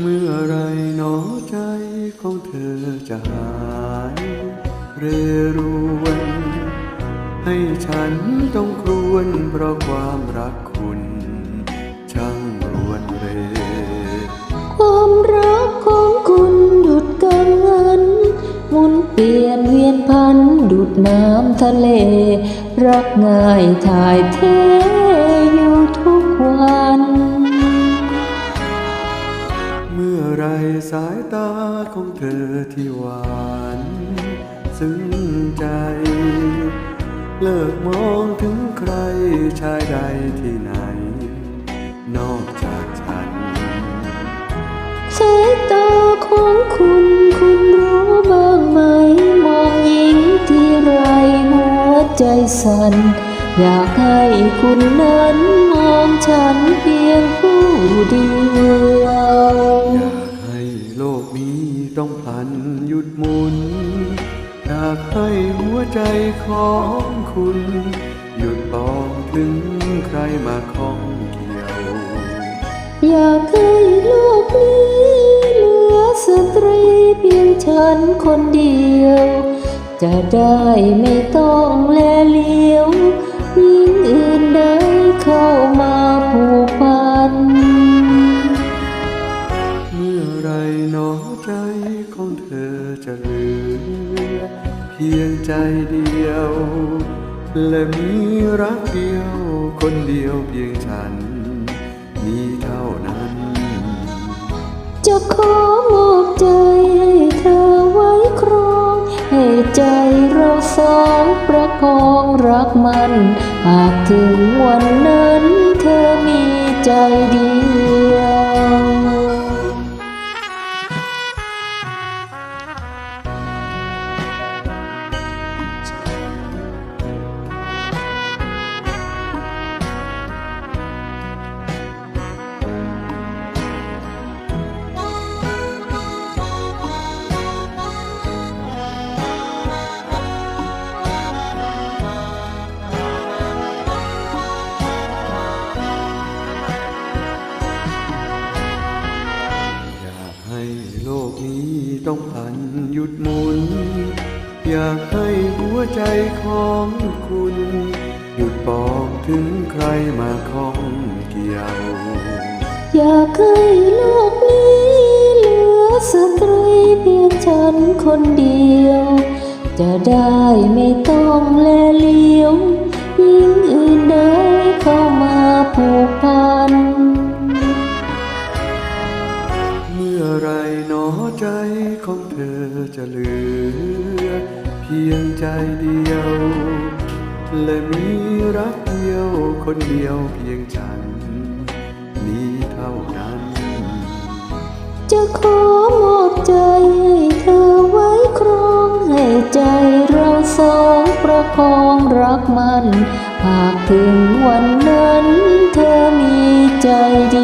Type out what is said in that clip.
เมื่อไรหนอใจของเธอจะหาย เรรวน ให้ฉันต้องครวญเพราะความรักคุณ ช่างรวนเร ความรักของคุณดุดกังหันหมุนเปลี่ยนเวียนพันดุดน้ำทะเล รักง่ายถ่ายเท ไรสายตาของเธอที่หวานซึ้งใจ เลิกมองถึงใครชายใดที่ไหน นอกจากฉัน สายตาของคุณคุณรู้บ้างไหม มองหญิงที่ไรหัวใจสั่นอยากให้คุณนั้นมองฉันเพียงผู้เดียว พันหยุดหมุน อยากให้หัวใจของคุณ หยุดปองถึงใครมาข้องเกี่ยว อยากให้โลกนี้เหลือสตรีเพียงฉันคนเดียว จะได้ไม่ต้องแลเลี้ยว พียงใจเดียว และมีรักเดียว คนเดียวเพียงฉัน มีเท่านั้น จะขอมอบใจให้เธอไว้ครอง ให้ใจเราสองประคองรักมัน หากถึงวันนั้นเธอมีใจเดียว อยากให้หัวใจของคุณ หยุดปองถึงใครมาข้องเกี่ยว อยากให้โลกนี้เหลือสตรีเพียงฉันคนเดียว จะได้ไม่ต้องแลเลี้ยวยิ่งอื่นใดเข้ามาผูกพัน เมื่อไรหนอใจของเธอจะเหลือ เพียงใจเดียว และมีรักเดียวคนเดียวเพียงฉัน นี้เท่านั้น จะขอมอบใจให้เธอไว้ครองให้ใจเราสองประคองรักมัน หากถึงวันนั้นเธอมีใจดี